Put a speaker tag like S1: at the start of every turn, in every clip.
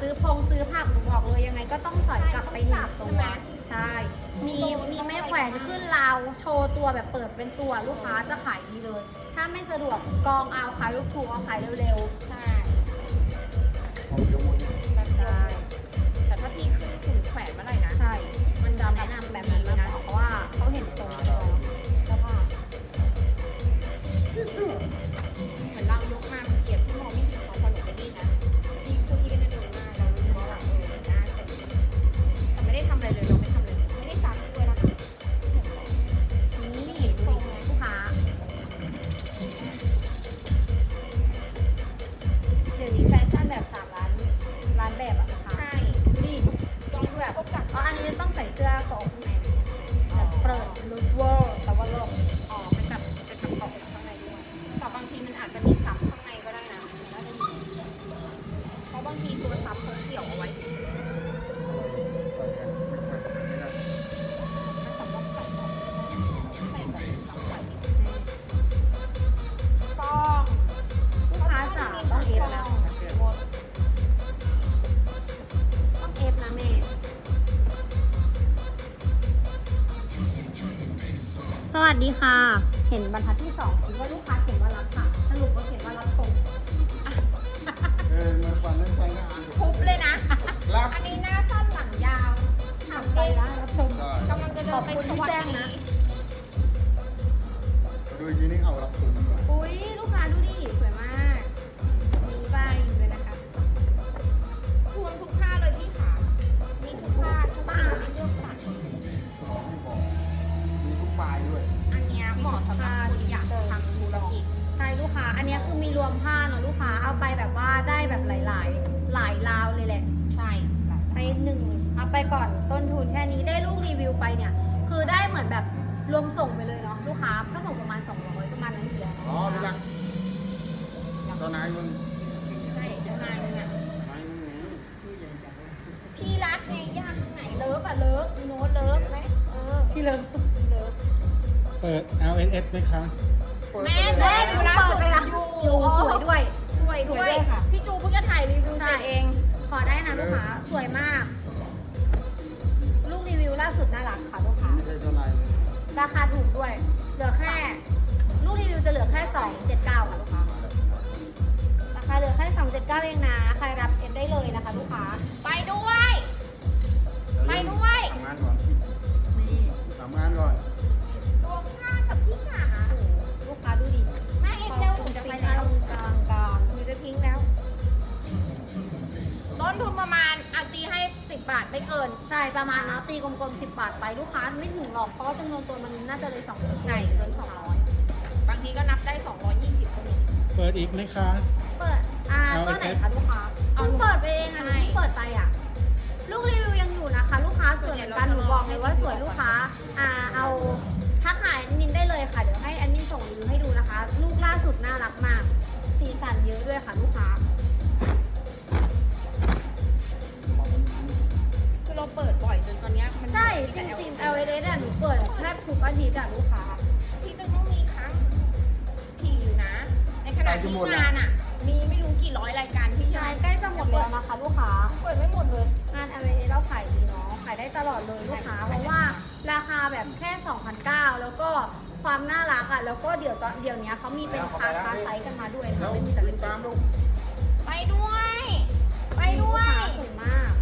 S1: ซื้อพงซื้อผักหนูบอกเลยยังไงก็ต้องสอยกลับไปหนึ่งตัวใช่ มีมีแม่แขวนขึ้นราวโชว์ตัวแบบเปิดเป็นตัวลูกค้าจะขายดีเลย ถ้าไม่สะดวกกองเอาขายลูกถูกเอาขายเร็ว
S2: ใช่
S3: เอาเดี๋ยวหมดเนี่ย
S2: ใช่แต่ถ้าพี่ขึ้นถุงแขวนเมื่อไหร่นะ
S1: ๆใช่ มันจะแนะนำแบบนั้นมากกว่าเพราะว่าเขาเห็นทรง วั
S2: สดีค่ะ
S1: เห็นบรรทัดที่สองคิดว่าลูกค้าเขียนว่ารับค่ะ สรุปว่าเขียนว่ารับส่ง
S3: เออมันฟันเล่นไปนะอ่าน
S2: ทุบเลยนะ
S3: รับ
S2: อันนี้หน้าสั้นหลังยาวถาม
S1: ใจ
S2: จริง
S1: ได้รับชม
S3: ได้
S2: กำลังจะเดินไป
S1: ขอบคุณ
S2: ส
S1: ที่
S2: วัส
S1: แจ้ง
S2: ดี
S1: นะ
S3: ดูอีกทีนี้เอารับถุงดีกว่า
S1: อุ้ยลูกค้าดูดิสวย
S2: ส่
S3: ง
S1: ไปเลยเนาะลูกค้าก็ส่งประมาณ 200 ประมาณนั้นอยู่แล้ว
S3: อ๋อพี่รักตอนไหนมึง
S2: ใช่เจ้านายมึงอะ
S3: ไหนมึง
S2: พี่รักไงยากตรงไหนเลิฟอะเลิฟมีโน้ตเลิฟไหมเออ
S1: พี่เลิฟ
S2: เลิฟ
S4: เปิด LNS ไหมคะ
S2: แม่
S1: แม่
S2: รี
S1: ดู
S2: วิวล่า
S1: เปิ
S2: สุ
S1: ด
S2: ด
S1: ไปละ
S2: อยู่
S1: อยู่สวยด้วย
S2: สวยด้ว
S1: สวย
S2: ย
S1: ด้วยค่ะ
S2: พี่จูเพิ่งจะถ่ายรีวิวเสร็จเอง
S1: ขอได้นะลูกค้าสวยมาก ลูกรีวิวล่าสุดน่ารักค่ะ ราคาถูกด้วย เหลือแค่ ลูกรีวิวจะเหลือแค่279ค่ะลูกค้าราคาเหลือแค่279เองนะ ใครรับเอฟได้เลยนะคะลูกค้า
S2: ไปด้วย ไปด้วย
S3: ทำงานก่อนทำงานก่อน
S2: รวมค่ากับพี่ขา
S1: ลูกค้าดูดิ
S2: แม่เอ็นเร็วหนูจะไปแล้ว
S1: กลางกลาง
S2: หนูจะทิ้งแล้ว ต้นทุนประมาณอันตีให้10 บาทไม่เกิน
S1: ใช่ประมาณเนาะตีกลมๆ 10 บาทไปลูกค้าไม่ถึงหรอกเพราะว่าจำนวนตัวมันน่าจะเลย2
S2: ใช่เกิน 200 บางทีก็นับได้ 220ก็มี
S4: เปิดอีกไหมคะ
S1: เปิด อ่า
S4: เอา
S1: ตัวไหน
S4: ไอ้
S1: คะลูกค้า
S2: เอา
S1: เพิ่งเปิดไปเองอะหนู
S2: ใช่
S1: เพิ่งเปิดไปอะ ลูกรีวิวยังอยู่นะคะ ลูกค้าสวยเหมือนกันหนูบอกเลยว่าสวยลูกค้า อ่าเอาทักหาแอดมินได้เลยค่ะเดี๋ยวให้ ราคาแบบแค่2,009แล้วก็ความน่ารักอะ แล้วก็เดี๋ยวตอนเดี๋ยวนี้เขามีเป็นคาคาไซส์กันมาด้วยนะ
S3: แล้ว
S1: ไม่มีแต่
S3: ติ
S1: เล็
S3: ด
S1: ก
S3: ตามลูก
S2: ไปด้วย ไปด้วย
S1: สวยมาก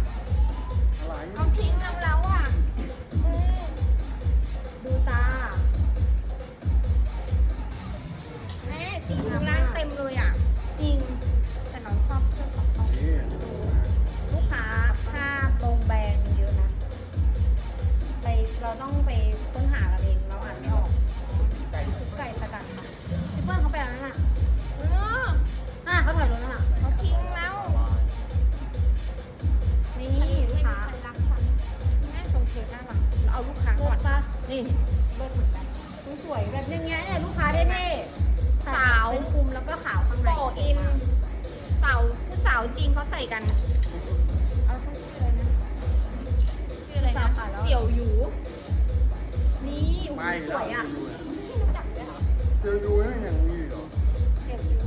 S3: อะไร
S2: เอาทิ้งเราแล้วอะอืม
S1: ดูจ้า
S2: แม่สีข้างล่างเต็มเลยอะาวจีนเขาใส่กัน เอาชื่ออะไรนะชื่ออะไรนะเสี่ยวหยู
S1: นี่อุ้
S3: ย
S1: ส
S3: ว
S1: ยอะ
S2: กเลเหรอ
S3: ยวยู่ยังมีเหรอ
S2: เสี่ยวหยู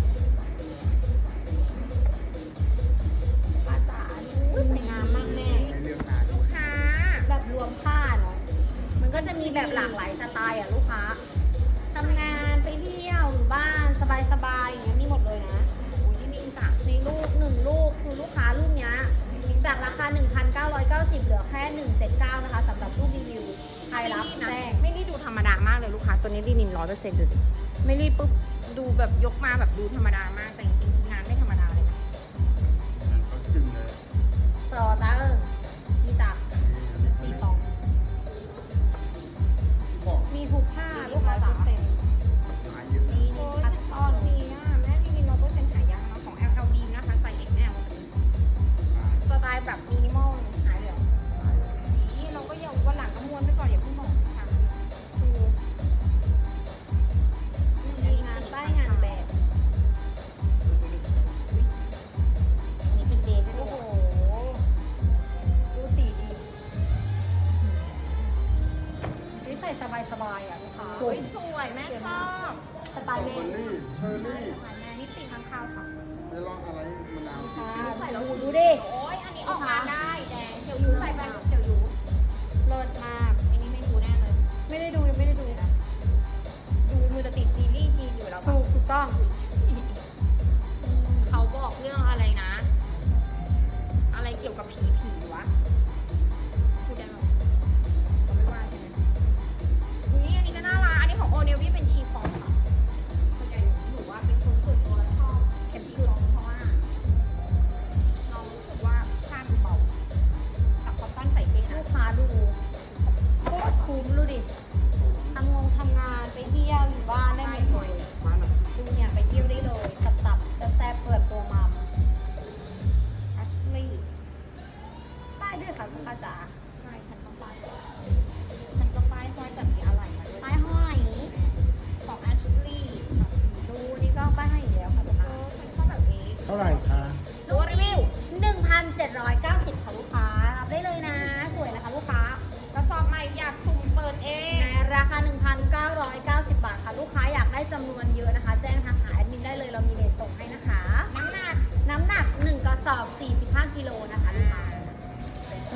S1: ภาษาอยสวยงามมากแม่
S3: งน
S2: ลูกค้า
S1: แบบรวมผ้าเนาะ มันก็จะมีแบบหลากหลายสไตล์อะลูกค้าทำงานไปเที่ยวอยู่บ้านสบายๆอย่างนี้มีหมดเลยนะ ลูกหนึ่งลูกคือลูกค้าลูกเนี้ยจากราคา 1,990 เหลือแค่ 179 นะคะสำหรับรูปรีวิวไครรับแจ้ง
S2: ไม่รีดดูธรรมดามากเลยลูกค้าตัวนี้ดีนินร้อยเปอร์เซ็นต์เลยไม่รีดปุ๊บดูแบบยกมาแบบดูธรรมดามากแต่จริงๆงานไม่ธรรมดาเลยนะ
S3: งานก็
S1: จึ
S2: งเลย
S1: สอตา
S2: เอิ
S1: งูกต้อง
S2: เขาบอกเรื่องอะ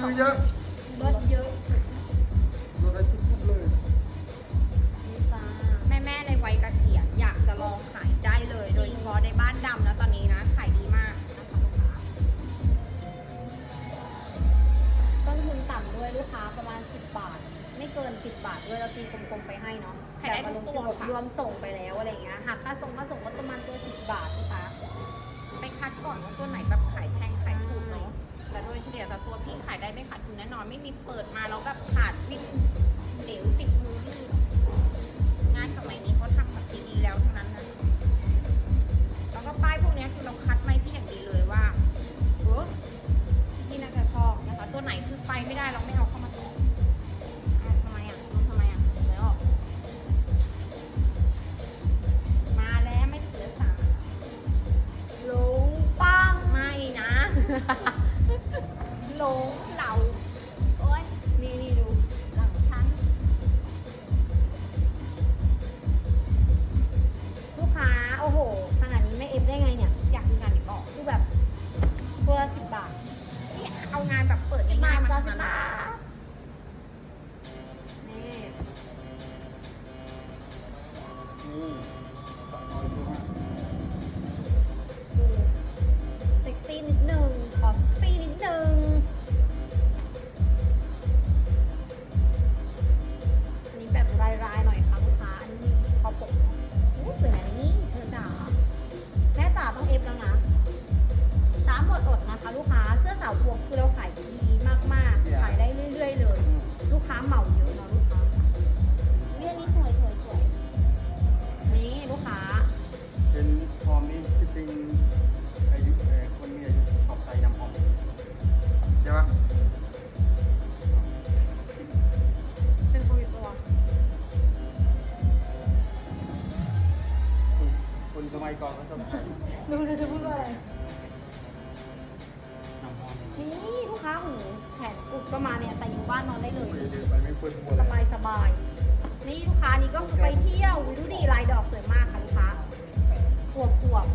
S2: คืเยอะรถเย
S1: อะ
S2: ร
S1: ถอะ
S4: ไร
S1: ทุกทุ
S2: ก
S3: เล
S1: ย
S2: แม่แม่ในวัยเกษียณอยากจะลองขายได้เลย โดยเฉพาะในบ้านดำนะตอนนี้นะขายดีมาก
S1: ต้นทุนต่ำด้วยลูกค้าประมาณ 10 บาท ไม่เกิน 10 บาทด้วยเราตีกลมๆไปให้เนาะ
S2: ขายได้ทุ
S1: ก
S2: ตัว
S1: รวมส่งไปแล้วอะไรเงี้ยหากค่าส่งมาส่งก็ประมาณตัว 10 บาทลูกค้า
S2: ไปคัดก่อนว่าตัวไหนแบบ เฉลี่ยต่อตัวพี่ขายได้ไม่ขาดทุนแน่นอน ไม่มีเปิดมาแล้วแบบขาดวิกเหลวติด 老 เลยเดิน
S1: ไป
S3: ไม่
S1: เปิดหัวส
S3: บา
S1: ยสบาย
S3: นี่ลู
S1: กค้านี่ก็ไปเที่ยวดูดีลายดอกสวยมากค่ะลูกค้าอวบอวบ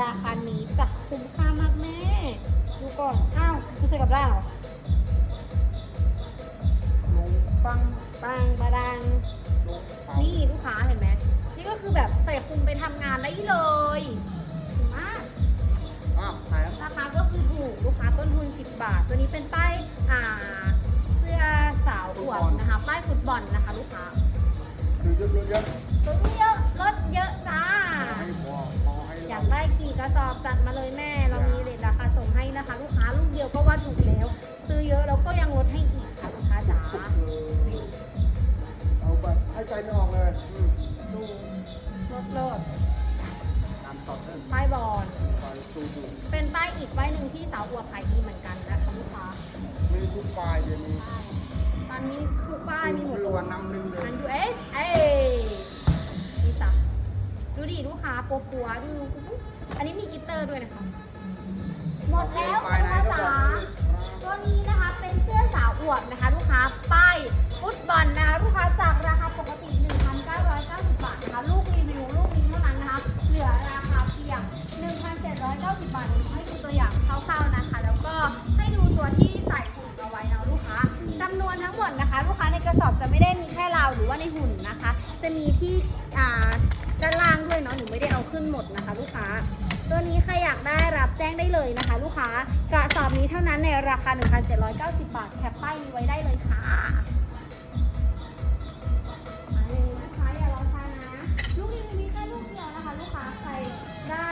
S3: รา
S2: คานี้
S3: จะ
S1: คุ้มค่ามากแม่ ดูก่อน อ้าวคุณใส่กับได้เหรอ
S3: ลงปัง
S1: ปังบาดัง
S3: ลงปัง
S1: นี่ลูกค้าเห็นไหม นี่ก็คือแบบใส่คลุมไปทำงานได้เลยถูกมาก
S3: อ้าวหายแล้ว
S1: ราคาก็คือถูกลูกค้าต้นทุน 10 บาท ตัวนี้เป็นป้ายอ่าเสื้อสาวอวดนะคะป้ายฟุตบอลนะคะ ลูกค้า
S3: คือเยอะเยอะ
S1: ตัวนี้เยอะลดเยอะจ้า
S3: ให้พอพอให้
S1: อยากได้กี่กระสอบจัดมาเลยแม่ เรามีเรทราคาส่งให้นะคะ ลูกค้าลูกเดียวก็ว่าถูกแล้ว ซื้อเยอะแล้วก็ยังลดให้อีกค่ะลูกค้าจ๋า
S3: เอาแบบให้ใจไม่ออกเลยอืม
S1: ดูลดลด
S3: ตามต่อเนื่อง
S1: ป้ายบอล
S3: ไปตูบู
S1: เป็นป้ายอีกป้ายหนึ่งที่สาวอวดขายดีเหมือนกันนะคะลูกค้า
S3: มีทุกปลายเดี๋ยวนี้
S1: ใช่ตอนนี้ทุกป้ายมีหมด
S3: คื
S1: เล
S3: อยวันน้ำหนึ่งเลย
S1: มัน US เอ้นี่จ้ะดูดิ ลูกค้าปัวปัวๆดู อันนี้มีกลิตเตอร์ด้วยนะคะ หมดแล้ว
S3: ปลายไหน
S1: ลูก
S3: ก็
S1: ค้า
S3: บอก
S1: จ๋า
S3: เลย
S1: ตัวนี้นะคะเป็นเสื้อสาวอวดนะคะ ลูกค้าป้ายฟุตบอลนะคะลูกค้าจากราคาปกติ 1,990 บาทนะคะ ลูกรีวิวลูกนี้เท่านั้นนะคะ เหลือราคาเพียง 1,790 บาทนี้ให้ดูตัวอย่างคร่าวๆนะคะ แล้วก็ให้ดูตัวที่ใส่หุ่นเอาไว้นะลูกค้าจำนวนทั้งหมดนะคะ ลูกค้าในกระสอบจะไม่ได้มีแค่เราหรือว่าในหุ่นนะคะ จะมีที่อ่า ขึ้นหมดนะคะ ลูกค้า ตัวนี้ใครอยากได้รับแจ้งได้เลยนะคะ ลูกค้ากระสอบนี้เท่านั้นในราคา 1,790 บาทแคปป้ายนี้ไว้ได้เลยค่ะลยนะคะอย่ารอช้านะ ลูกนี้มีแค่ลูกเดียวนะคะ ลูกค้าใครได้